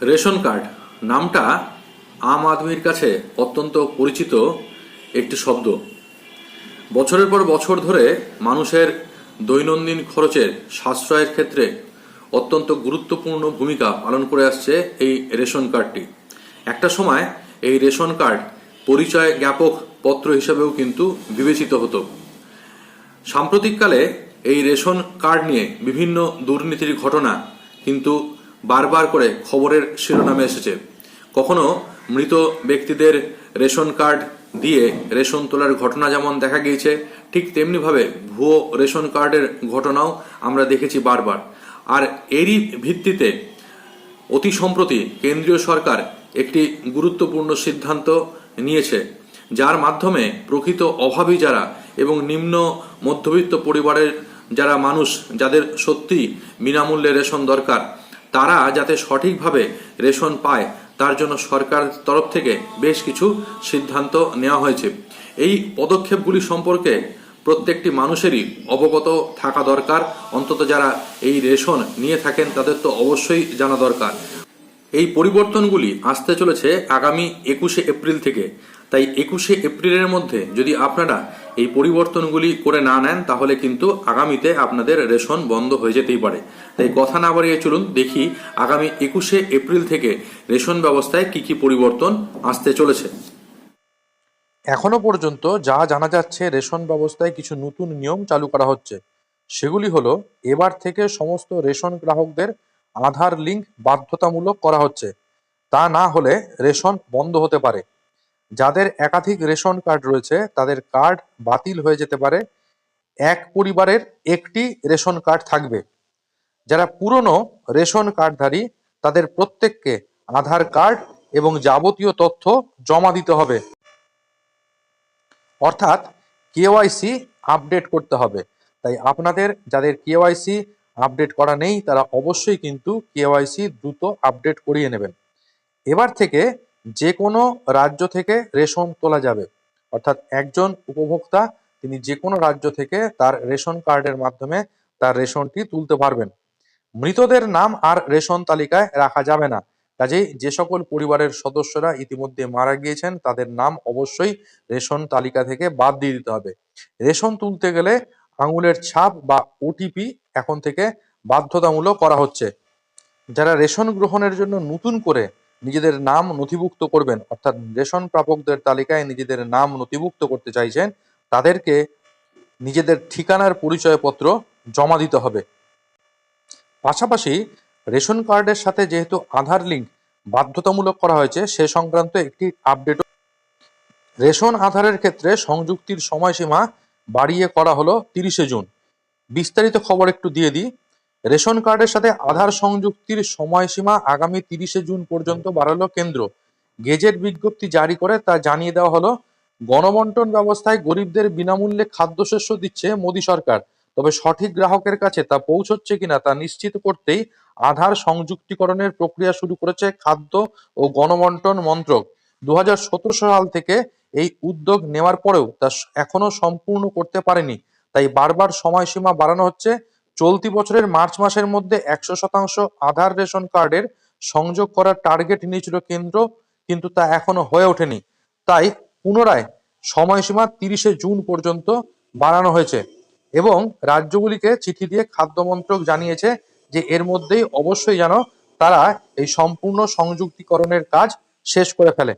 Ration card, নামটা আম আদমির কাছে অত্যন্ত পরিচিত একটি শব্দ। বছরের পর বছর ধরে মানুষের দৈনন্দিন খরচের সাশ্রয়ের ক্ষেত্রে অত্যন্ত গুরুত্বপূর্ণ ভূমিকা পালন করে আসছে এই রেশন কার্ডটি। একটা সময় এই রেশন কার্ড পরিচয় জ্ঞাপক পত্র হিসেবেও কিন্তু বিবেচিত হতো। সাম্প্রতিককালে এই রেশন কার্ড নিয়ে বিভিন্ন দুর্নীতির ঘটনা কিন্তু বারবার করে খবরের শিরোনামে এসেছে। কখনো মৃত ব্যক্তিদের রেশন কার্ড দিয়ে রেশন তোলার ঘটনা যেমন দেখা গিয়েছে, ঠিক তেমনিভাবে ভুয়ো রেশন কার্ডের ঘটনাও আমরা দেখেছি বারবার। আর এরই ভিত্তিতে অতি সম্প্রতি কেন্দ্রীয় সরকার একটি গুরুত্বপূর্ণ সিদ্ধান্ত নিয়েছে, যার মাধ্যমে প্রকৃত অভাবী যারা এবং নিম্ন মধ্যবিত্ত পরিবারের যারা মানুষ, যাদের সত্যি বিনামূল্যে রেশন দরকার তারা যাতে সঠিকভাবে রেশন পায়, তার জন্য সরকার তরফ থেকে বেশ কিছু সিদ্ধান্ত নেওয়া হয়েছে। এই পদক্ষেপগুলি সম্পর্কে প্রত্যেকটি মানুষেরই অবগত থাকা দরকার। অন্তত যারা এই রেশন নিয়ে থাকেন, তাদের তো অবশ্যই জানা দরকার। এই পরিবর্তনগুলি আসতে চলেছে আগামী একুশে এপ্রিল থেকে। তাই একুশে এপ্রিলের মধ্যে যদি আপনারা এই পরিবর্তনগুলি করে না নেন, তাহলে কিন্তু আগামীতে আপনাদের রেশন বন্ধ হয়ে যেতেই পারে। তাই কথা না বাড়িয়ে চলুন, দেখি আগামী একুশে এপ্রিল থেকে রেশন ব্যবস্থায় কি কি পরিবর্তন আসতে চলেছে। এখনও পর্যন্ত যা জানা যাচ্ছে, রেশন ব্যবস্থায় কিছু নতুন নিয়ম চালু করা হচ্ছে। সেগুলি হলো, এবার থেকে সমস্ত রেশন গ্রাহকদের আধার লিঙ্ক বাধ্যতামূলক করা হচ্ছে। তা না হলে রেশন বন্ধ হতে পারে। যাদের একাধিক রেশন কার্ড রয়েছে, তাদের কার্ড বাতিল হয়ে যেতে পারে। এক পরিবারের একটি রেশন কার্ড থাকবে। যারা পুরনো রেশন কার্ডধারী, তাদের প্রত্যেককে আধার কার্ড এবং যাবতীয় তথ্য জমা দিতে হবে। অর্থাৎ কেওয়াইসি আপডেট করতে হবে। তাই আপনাদের যাদের কেওয়াইসি আপডেট করা নেই, তারা অবশ্যই কিন্তু কেওয়াইসি দ্রুত আপডেট করিয়ে নেবেন। এবার থেকে যে কোনো রাজ্য থেকে রেশন তোলা যাবে। অর্থাৎ একজন উপভোক্তা, তিনি যে কোনো রাজ্য থেকে তার রেশন কার্ডের মাধ্যমে তার রেশনটি তুলতে পারবেন। মৃতদের নাম আর রেশন তালিকায় রাখা যাবে না। কাজেই যে সকল পরিবারের সদস্যরা ইতিমধ্যে মারা গিয়েছেন, তাদের নাম অবশ্যই রেশন তালিকা থেকে বাদ দিয়ে দিতে হবে। রেশন তুলতে গেলে আঙুলের ছাপ বা ওটিপি এখন থেকে বাধ্যতামূলক করা হচ্ছে। যারা রেশন গ্রহণের জন্য নতুন করে নিজেদের নাম নথিভুক্ত করবেন, অর্থাৎ রেশন প্রাপকদের তালিকায় নিজেদের নাম নথিভুক্ত করতে চাইছেন, তাদেরকে নিজেদের ঠিকানার পরিচয়পত্র জমা দিতে হবে। পাশাপাশি রেশন কার্ডের সাথে যেহেতু আধার লিঙ্ক বাধ্যতামূলক করা হয়েছে, সে সংক্রান্ত একটি আপডেট রেশন আধারের ক্ষেত্রে সংযুক্তির সময়সীমা বাড়িয়ে করা হলো তিরিশে জুন। বিস্তারিত খবর একটু দিয়ে দিই। রেশন কার্ডের সাথে আধার সংযুক্তির সময়সীমা আগামী তিরিশে জুন পর্যন্ত বাড়ালো কেন্দ্র। গেজেট বিজ্ঞপ্তি জারি করে তা জানিয়ে দেওয়া হলো, গণবন্টন ব্যবস্থায় গরিবদের বিনামূল্যে খাদ্যশস্য দিচ্ছে মোদী সরকার। তবে সঠিক গ্রাহকের কাছে তা পৌঁছচ্ছে কিনা তা নিশ্চিত করতেই আধার সংযুক্তিকরণের প্রক্রিয়া শুরু করেছে খাদ্য ও গণবন্টন মন্ত্রক। দু হাজার সতেরো সাল থেকে এই উদ্যোগ নেওয়ার পরেও তা এখনও সম্পূর্ণ করতে পারেনি। তাই বারবার সময়সীমা বাড়ানো হচ্ছে। চলতি বছরের মার্চ মাসের মধ্যে একশো শতাংশ আধার রেশন কার্ডের সংযোগ করার টার্গেট নিয়েছিল কেন্দ্র, কিন্তু তা এখনও হয়ে ওঠেনি। তাই পুনরায় সময়সীমা তিরিশে জুন পর্যন্ত বাড়ানো হয়েছে এবং রাজ্যগুলিকে চিঠি দিয়ে খাদ্য মন্ত্রক জানিয়েছে যে এর মধ্যেই অবশ্যই যেন তারা এই সম্পূর্ণ সংযুক্তিকরণের কাজ শেষ করে ফেলে।